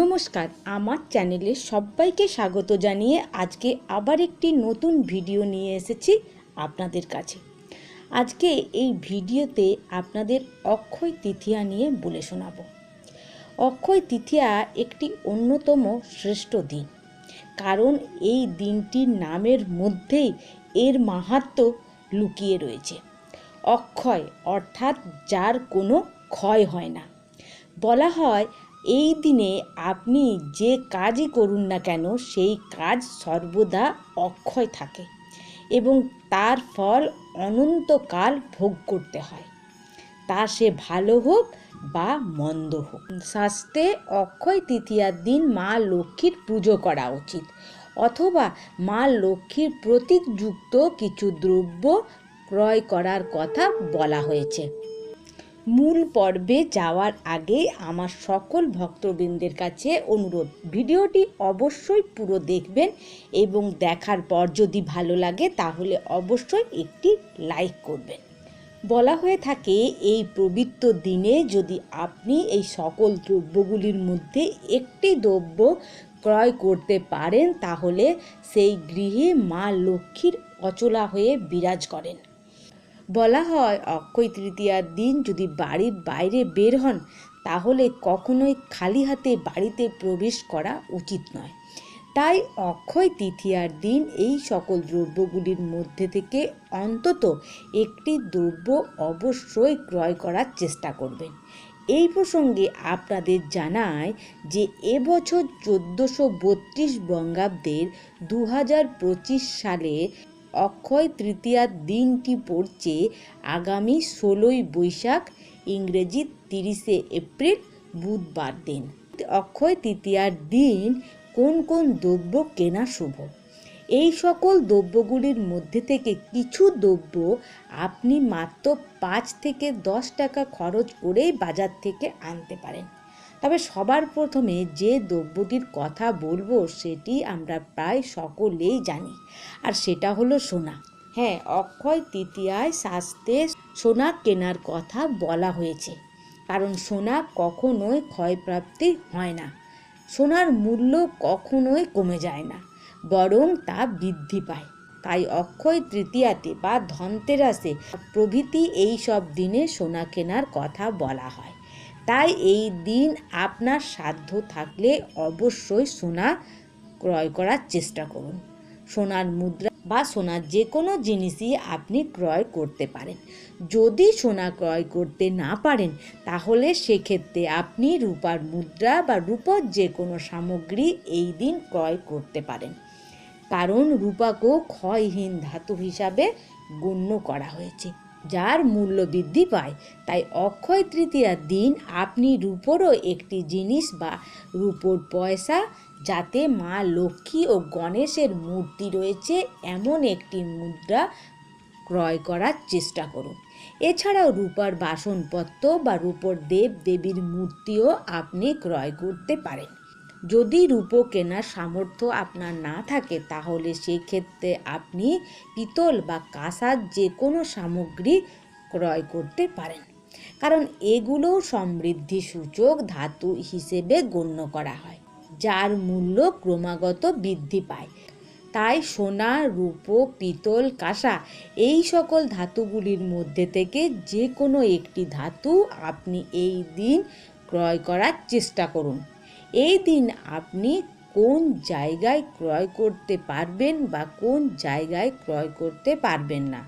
নমস্কার, আমার চ্যানেলে সবাইকে স্বাগত জানিয়ে আজকে আবার একটি নতুন ভিডিও নিয়ে এসেছি আপনাদের কাছে। আজকে এই ভিডিওতে আপনাদের অক্ষয় তৃতীয়া নিয়ে বলে শোনাবো। অক্ষয় তৃতীয়া একটি অন্যতম শ্রেষ্ঠ দিন। কারণ এই দিনটির নামের মধ্যেই এর মাহাত্ম্য লুকিয়ে রয়েছে। অক্ষয় অর্থাৎ যার কোনো ক্ষয় হয় না। বলা হয় এই দিনে আপনি যে কাজই করুন না কেন, সেই কাজ সর্বদা অক্ষয় থাকে এবং তার ফল অনন্তকাল ভোগ করতে হয়। তা সে ভালো হোক বা মন্দ হোক। শাস্ত্রে অক্ষয় তৃতীয়ার দিন মা লক্ষ্মীর পুজো করা উচিত অথবা মা লক্ষ্মীর প্রতীকযুক্ত কিছু দ্রব্য ক্রয় করার কথা বলা হয়েছে। মূল পর্বে যাওয়ার আগে আমার সকল ভক্তবৃন্দের কাছে অনুরোধ। ভিডিওটি অবশ্যই পুরো দেখবেন এবং দেখার পর যদি ভালো লাগে তাহলে অবশ্যই একটি লাইক করবেন। বলা হয়ে থাকে, এই পবিত্র দিনে যদি আপনি এই সকল দ্রব্যগুলির মধ্যে একটি দ্রব্য ক্রয় করতে পারেন, তাহলে সেই গৃহে মা লক্ষ্মীর অচলা হয়ে বিরাজ করেন। বলা হয়, অক্ষয় তৃতীয়ার দিন যদি বাড়ির বাইরে বের হন, তাহলে কখনোই খালি হাতে বাড়িতে প্রবেশ করা উচিত নয়। তাই অক্ষয় তৃতীয়ার দিন এই সকল দ্রব্যগুলির মধ্যে থেকে অন্তত একটি দ্রব্য অবশ্যই ক্রয় করার চেষ্টা করবেন। এই প্রসঙ্গে আপনাদের জানায় যে এবছর চোদ্দোশো বত্রিশ বঙ্গাব্দের দু হাজার পঁচিশ সালে অক্ষয় তৃতীয়ার দিনটি পড়ছে আগামী ষোলোই বৈশাখ, ইংরেজি তিরিশে এপ্রিল, বুধবার দিন। অক্ষয় তৃতীয়ার দিন কোন কোন দ্রব্য কেনা শুভ? এই সকল দ্রব্যগুলির মধ্যে থেকে কিছু দ্রব্য আপনি মাত্র পাঁচ থেকে দশ টাকা খরচ করেই বাজার থেকে আনতে পারেন। তবে সবার প্রথমে যে দ্রব্যটির কথা বলব সেটি আমরা প্রায় সকলেই জানি। আর সেটা হলো সোনা। হ্যাঁ অক্ষয় তৃতীয়ায় শাস্তে সোনা কেনার কথা বলা হয়েছে। কারণ সোনা কখনোই ক্ষয়প্রাপ্তি হয় না। সোনার মূল্য কখনোই কমে যায় না, বরং তা বৃদ্ধি পায়। তাই অক্ষয় তৃতীয়াতে বা ধনতেরাসে প্রভৃতি এই সব দিনে সোনা কেনার কথা বলা হয়। তাই এই দিন আপনার সাধ্য থাকলে অবশ্যই সোনা ক্রয় করার চেষ্টা করুন। সোনার মুদ্রা বা সোনার যে কোনো জিনিসই আপনি ক্রয় করতে পারেন। যদি সোনা ক্রয় করতে না পারেন, তাহলে সেক্ষেত্রে আপনি রূপার মুদ্রা বা রূপর যে কোনো সামগ্রী এই দিন ক্রয় করতে পারেন। কারণ রূপাকেও ক্ষয়হীন ধাতু হিসাবে গণ্য করা হয়েছে। যার মূল্য বৃদ্ধি পায়। তাই অক্ষয় তৃতীয়ার দিন আপনি রূপোরও একটি জিনিস বা রূপোর পয়সা যাতে মা লক্ষ্মী ও গণেশের মূর্তি রয়েছে এমন একটি মুদ্রা ক্রয় করার চেষ্টা করুন। এছাড়াও রূপার বাসনপত্র বা রূপোর দেব দেবীর মূর্তিও আপনি ক্রয় করতে পারেন। যদি রূপো কেনার সামর্থ্য আপনার না থাকে, তাহলে সেক্ষেত্রে আপনি পিতল বা কাঁসার যে কোনো সামগ্রী ক্রয় করতে পারেন। কারণ এগুলো সমৃদ্ধি সূচক ধাতু হিসেবে গণ্য করা হয়, যার মূল্য ক্রমাগত বৃদ্ধি পায়। তাই সোনা রূপো পিতল, কাঁসা এই সকল ধাতুগুলির মধ্যে থেকে যে কোনো একটি ধাতু আপনি এই দিন ক্রয় করার চেষ্টা করুন। এই দিন আপনি কোন জায়গায় ক্রয় করতে পারবেন বা কোন জায়গায় ক্রয় করতে পারবেন না?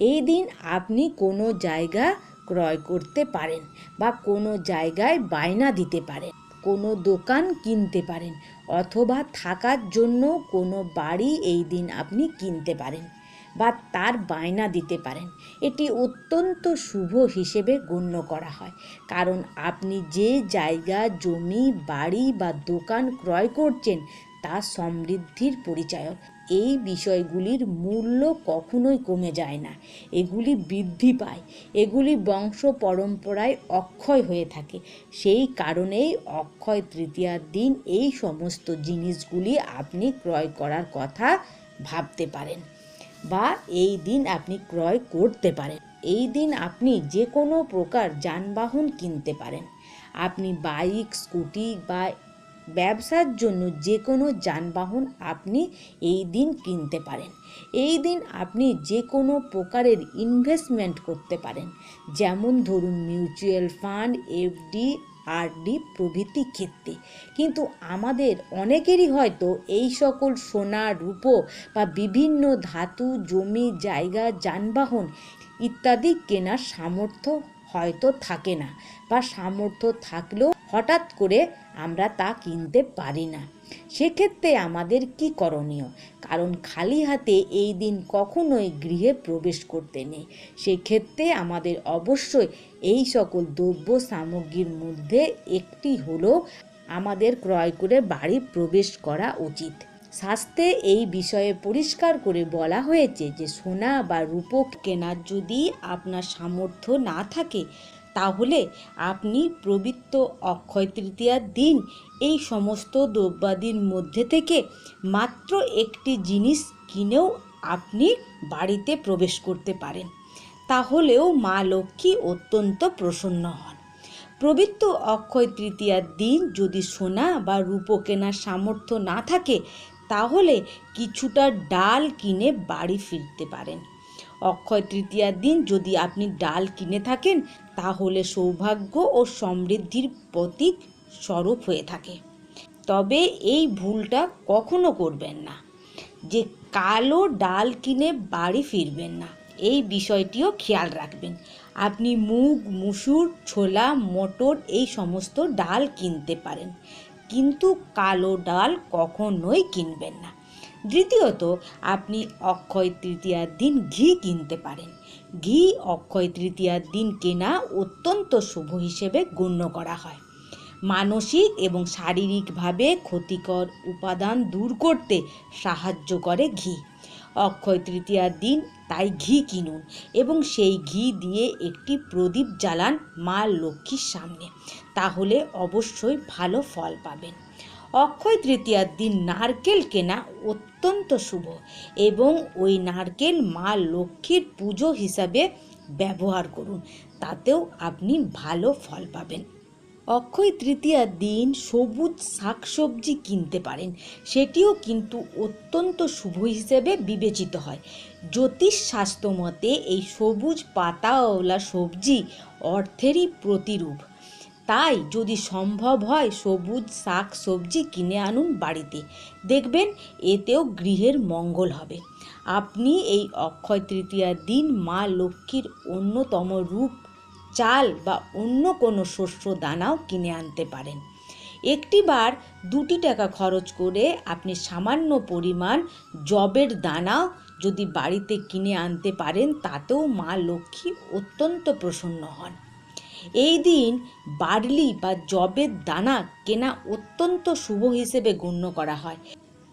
এই দিন আপনি কোনো জায়গা ক্রয় করতে পারেন বা কোনো জায়গায় বায়না দিতে পারেন, কোনো দোকান কিনতে পারেন অথবা থাকার জন্য কোনো বাড়ি এই দিন আপনি কিনতে পারেন। বা তার বায়না দিতে পারেন। এটি অত্যন্ত শুভ হিসেবে গণ্য করা হয়। কারণ আপনি যে জায়গা, জমি, বাড়ি বা দোকান ক্রয় করছেন, তা সমৃদ্ধির পরিচয়ক। এই বিষয়গুলির মূল্য কখনোই কমে যায় না। এগুলি বৃদ্ধি পায়। এগুলি বংশ পরম্পরায় অক্ষয় হয়ে থাকে। সেই কারণেই অক্ষয় তৃতীয়ার দিন এই সমস্ত জিনিসগুলি আপনি ক্রয় করার কথা ভাবতে পারেন। বা এই দিন আপনি ক্রয় করতে পারেন। এই দিন আপনি যে কোনো প্রকার যানবাহন কিনতে পারেন। আপনি বাইক, স্কুটি বা ব্যবসার জন্য যে কোনো যানবাহন আপনি এই দিন কিনতে পারেন। এই দিন আপনি যে কোনো প্রকারের ইনভেস্টমেন্ট করতে পারেন। যেমন ধরুন মিউচুয়াল ফান্ড এফডি আরডি প্রভৃতি ক্ষেত্রে। কিন্তু আমাদের অনেকেরই হয়তো এই সকল সোনা, রূপো বা বিভিন্ন ধাতু, জমি, জায়গা, যানবাহন ইত্যাদি কেনার সামর্থ্য হয়তো থাকে না বা সামর্থ্য থাকলেও হঠাৎ করে আমরা তা কিনতে পারি না। সেক্ষেত্রে আমাদের কি করণীয়? কারণ খালি হাতে এই দিন কখনোই গৃহে প্রবেশ করতে নেই। সেক্ষেত্রে আমাদের অবশ্যই এই সকল দ্রব্য সামগ্রীর মধ্যে একটি হলো আমাদের ক্রয় করে বাড়ি প্রবেশ করা উচিত। শাস্ত্রে এই বিষয়ে পরিষ্কার করে বলা হয়েছে যে সোনা বা রূপো কেনার যদি আপনার সামর্থ্য না থাকে, তাহলে আপনি পবিত্র অক্ষয় তৃতীয়ার দিন এই সমস্ত দ্রব্যাদির মধ্যে থেকে মাত্র একটি জিনিস কিনেও আপনি বাড়িতে প্রবেশ করতে পারেন। তাহলেও মা লক্ষ্মী অত্যন্ত প্রসন্ন হন। পবিত্র অক্ষয় তৃতীয়ার দিন যদি সোনা বা রূপো কেনার সামর্থ্য না থাকে তাহলে কিছুটা ডাল কিনে বাড়ি ফিরতে পারেন। অক্ষয় তৃতীয়ার দিন যদি আপনি ডাল কিনে থাকেন, তাহলে সৌভাগ্য ও সমৃদ্ধির প্রতীক স্বরূপ হয়ে থাকে। তবে এই ভুলটা কখনো করবেন না। যে কালো ডাল কিনে বাড়ি ফিরবেন না, এই বিষয়টিও খেয়াল রাখবেন। আপনি মুগ, মুসুর, ছোলা, মটর এই সমস্ত ডাল কিনতে পারেন। কিন্তু কালো ডাল কখনোই কিনবেন না। দ্বিতীয়ত, আপনি অক্ষয় তৃতীয়ার দিন ঘি কিনতে পারেন। ঘি অক্ষয় তৃতীয়ার দিন কেনা অত্যন্ত শুভ হিসেবে গণ্য করা হয়। মানসিক এবং শারীরিকভাবে ক্ষতিকর উপাদান দূর করতে সাহায্য করে ঘি। অক্ষয় তৃতীয়ার দিন তাই ঘি কিনুন এবং সেই ঘি দিয়ে একটি প্রদীপ জ্বালান মা লক্ষ্মীর সামনে। তাহলে অবশ্যই ভালো ফল পাবেন। অক্ষয় তৃতীয়ার দিন নারকেল কেনা অত্যন্ত শুভ এবং ওই নারকেল মা লক্ষ্মীর পুজো হিসাবে ব্যবহার করুন। তাতেও আপনি ভালো ফল পাবেন। অক্ষয় তৃতীয়ার দিন সবুজ শাকসবজি কিনতে পারেন। সেটিও কিন্তু অত্যন্ত শুভ হিসেবে বিবেচিত হয়। জ্যোতিষ শাস্ত্র মতে এই সবুজ পাতাওয়ালা সবজি অর্থেরই প্রতিরূপ। তাই যদি সম্ভব হয় সবুজ শাক সবজি কিনে আনুন বাড়িতে। দেখবেন এতেও গৃহের মঙ্গল হবে। আপনি এই অক্ষয় তৃতীয়ার দিন মা লক্ষ্মীর অন্যতম রূপ চাল বা অন্য কোনো শস্য দানাও কিনে আনতে পারেন। একটি বার দুটি টাকা খরচ করে আপনি সামান্য পরিমাণ জবের দানা যদি বাড়িতে কিনে আনতে পারেন, তাতেও মা লক্ষ্মী অত্যন্ত প্রসন্ন হন। এই দিন বার্লি বা জবের দানা কেনা অত্যন্ত শুভ হিসেবে গণ্য করা হয়।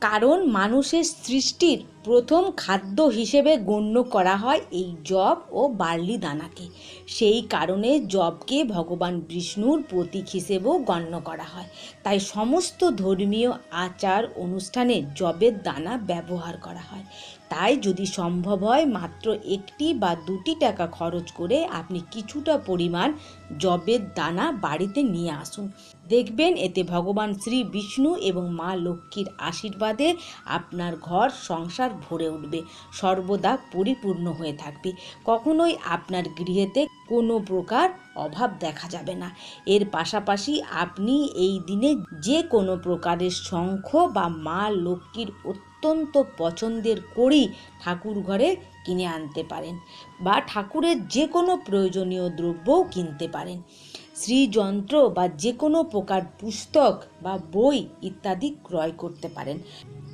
কারণ মানুষের সৃষ্টির প্রথম খাদ্য হিসেবে গণ্য করা হয় এই জব ও বার্লি দানাকে। সেই কারণে জবকে ভগবান বিষ্ণুর প্রতীক হিসেবেও গণ্য করা হয়। তাই সমস্ত ধর্মীয় আচার অনুষ্ঠানে জবের দানা ব্যবহার করা হয়। তাই যদি সম্ভব হয়, মাত্র একটি বা দুটি টাকা খরচ করে আপনি কিছুটা পরিমাণ জবের দানা বাড়িতে নিয়ে আসুন। দেখবেন এতে ভগবান শ্রী বিষ্ণু এবং মা লক্ষ্মীর আশীর্বাদে আপনার ঘর, সংসার ভরে উঠবে। সর্বদা পরিপূর্ণ হয়ে থাকবে। কখনোই আপনার গৃহেতে কোনো প্রকার অভাব দেখা যাবে না। এর পাশাপাশি আপনি এই দিনে যে কোনো প্রকারের শঙ্খ বা মা লক্ষ্মীর অত্যন্ত পছন্দের কড়ি ঠাকুর ঘরে কিনে আনতে পারেন বা ঠাকুরের যে কোনো প্রয়োজনীয় দ্রব্যও কিনতে পারেন। শ্রীযন্ত্র বা যে কোনো প্রকার পুস্তক বা বই ইত্যাদি ক্রয় করতে পারেন।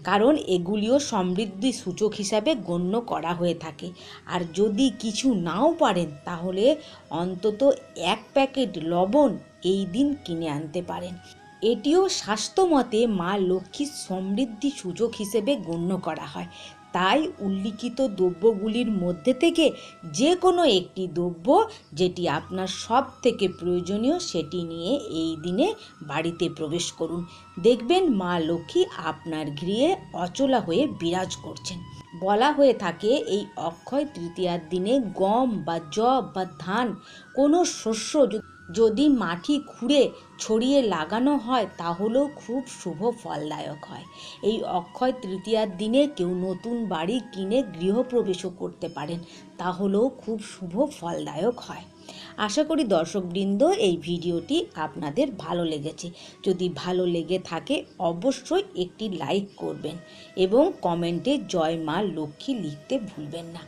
কারণ এগুলিও সমৃদ্ধি সূচক হিসাবে গণ্য করা হয়ে থাকে। আর যদি কিছু নাও পারেন, তাহলে অন্তত এক প্যাকেট লবণ এই দিন কিনে আনতে পারেন। এটিও স্বাস্থ্যমতে মা লক্ষ্মীর সমৃদ্ধি সূচক হিসেবে গণ্য করা হয়। তাই উল্লিখিত দ্রব্যগুলির মধ্যে থেকে যে কোনো একটি দ্রব্য যেটি আপনার সব থেকে প্রয়োজনীয় সেটি নিয়ে এই দিনে বাড়িতে প্রবেশ করুন। দেখবেন মা লক্ষ্মী আপনার গৃহে অচলা হয়ে বিরাজ করছেন। বলা হয়ে থাকে, এই অক্ষয় তৃতীয়ার দিনে গম বা জব বা ধান কোনো শস্য যদি মাটি খুঁড়ে ছড়িয়ে লাগানো হয়, তাহলেও খুব শুভ ফলদায়ক হয়। এই অক্ষয় তৃতীয়ার দিনে কেউ নতুন বাড়ি কিনে গৃহপ্রবেশও করতে পারেন, তাহলেও খুব শুভ ফলদায়ক হয়। আশা করি দর্শকবৃন্দ, এই ভিডিওটি আপনাদের ভালো লেগেছে। যদি ভালো লেগে থাকে, অবশ্যই একটি লাইক করবেন এবং কমেন্টে জয় মা লক্ষ্মী লিখতে ভুলবেন না।